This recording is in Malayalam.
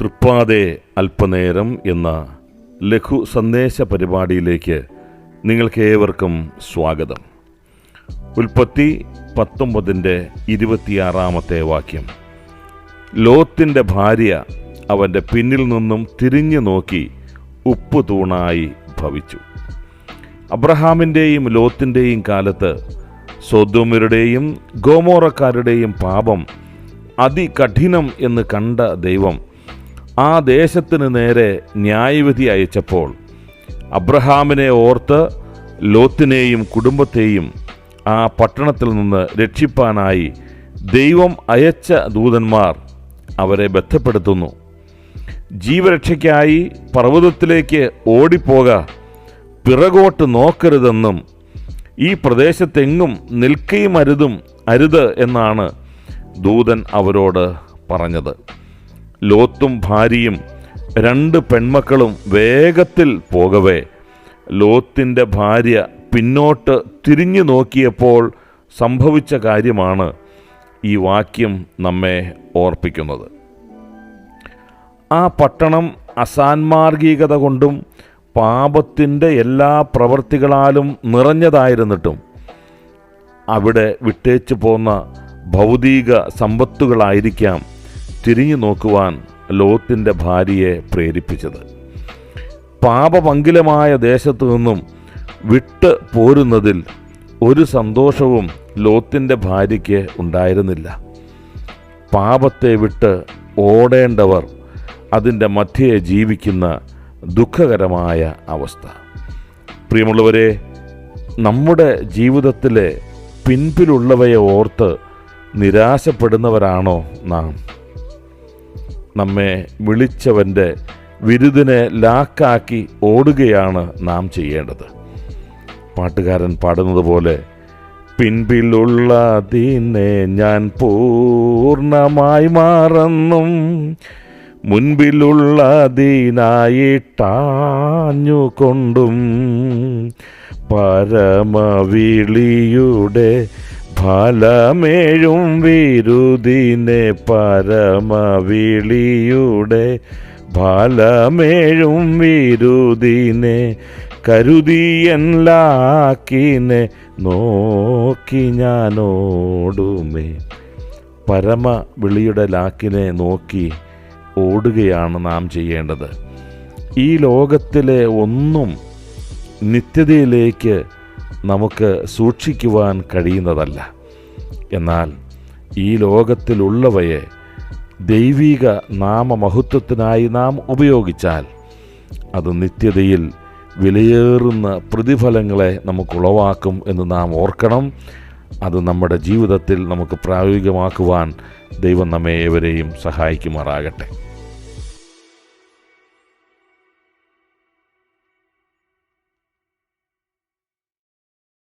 തൃപ്പാതെ അല്പനേരം എന്ന ലഘു സന്ദേശ പരിപാടിയിലേക്ക് നിങ്ങൾക്കേവർക്കും സ്വാഗതം. ഉൽപ്പത്തി പത്തൊമ്പതിന്റെ ഇരുപത്തിയാറാമത്തെ വാക്യം. ലോത്തിന്റെ ഭാര്യ അവന്റെ പിന്നിൽ നിന്നും തിരിഞ്ഞു നോക്കി ഉപ്പ് തൂണായി ഭവിച്ചു. അബ്രഹാമിന്റെയും ലോത്തിന്റെയും കാലത്ത് സോദോമരുടെയും ഗോമോറക്കാരുടെയും പാപം അതികഠിനം എന്ന് കണ്ട ദൈവം ആ ദേശത്തിന് നേരെ ന്യായവിധി അയച്ചപ്പോൾ അബ്രഹാമിനെ ഓർത്ത് ലോത്തിനെയും കുടുംബത്തെയും ആ പട്ടണത്തിൽ നിന്ന് രക്ഷിപ്പാനായി ദൈവം അയച്ച ദൂതന്മാർ അവരെ ബന്ധപ്പെടുത്തുന്നു. ജീവരക്ഷയ്ക്കായി പർവതത്തിലേക്ക് ഓടിപ്പോക പിറകോട്ട് നോക്കരുതെന്നും ഈ പ്രദേശത്തെങ്ങും നിൽക്കുകയും അരുതും അരുത് എന്നാണ് ദൂതൻ അവരോട് പറഞ്ഞത്. ലോത്തും ഭാര്യയും രണ്ട് പെൺമക്കളും വേഗത്തിൽ പോകവേ. ലോത്തിന്റെ ഭാര്യ പിന്നോട്ട് തിരിഞ്ഞു നോക്കിയപ്പോൾ സംഭവിച്ച കാര്യമാണ് ഈ വാക്യം നമ്മെ ഓർപ്പിക്കുന്നത്. ആ പട്ടണം അസാൻമാർഗികത കൊണ്ടും പാപത്തിന്റെ എല്ലാ പ്രവൃത്തികളാലും നിറഞ്ഞതായിരുന്നിട്ടും അവിടെ വിട്ടേച്ചു പോന്ന ഭൗതിക സമ്പത്തുകളായിരിക്കാം തിരിഞ്ഞു നോക്കുവാൻ ലോത്തിന്റെ ഭാര്യയെ പ്രേരിപ്പിച്ചത്. പാപമംഗിലമായ ദേശത്തു നിന്നും വിട്ട് പോരുന്നതിൽ ഒരു സന്തോഷവും ലോത്തിന്റെ ഭാര്യയ്ക്ക് ഉണ്ടായിരുന്നില്ല. പാപത്തെ വിട്ട് ഓടേണ്ടവർ അതിന്റെ മധ്യേ ജീവിക്കുന്ന ദുഃഖകരമായ അവസ്ഥ. പ്രിയമുള്ളവരെ നമ്മുടെ ജീവിതത്തിലെ പിൻപിലുള്ളവയെ ഓർത്ത് നിരാശപ്പെടുന്നവരാണോ നാം? നമ്മെ വിളിച്ചവന്റെ വിരുദിനെ ലാക്കാക്കി ഓടുകയാണ് നാം ചെയ്യേണ്ടത്. പാട്ടുകാരൻ പാടുന്നത് പോലെ പിൻപിലുള്ളതിനെ ഞാൻ പൂർണമായി മറന്നും മുൻപിലുള്ളതിനായിട്ടാഞ്ഞുകൊണ്ടും പരമവിളിയുടെ ഫലമേഴും വിരുദിനെ പരമവിളിയുടെ ഫലമേഴും വിരുദിനെ കരുതിയല്ലാക്കിനെ നോക്കി ഞാനോടുമേ. പരമ വിളിയുടെ ലാക്കിനെ നോക്കി ഓടുകയാണ് നാം ചെയ്യേണ്ടത്. ഈ ലോകത്തിലെ ഒന്നും നിത്യതയിലേക്ക് നമുക്ക് സൂക്ഷിക്കുവാൻ കഴിയുന്നതല്ല. എന്നാൽ ഈ ലോകത്തിലുള്ളവയെ ദൈവിക നാമമഹത്വത്തിനായി നാം ഉപയോഗിച്ചാൽ അത് നിത്യതയിൽ വിലയേറുന്ന പ്രതിഫലങ്ങളെ നമുക്ക് ഉളവാക്കും എന്ന് നാം ഓർക്കണം. അത് നമ്മുടെ ജീവിതത്തിൽ നമുക്ക് പ്രായോഗികമാക്കുവാൻ ദൈവം നമ്മെ ഏവരെയും സഹായിക്കുമാറാകട്ടെ.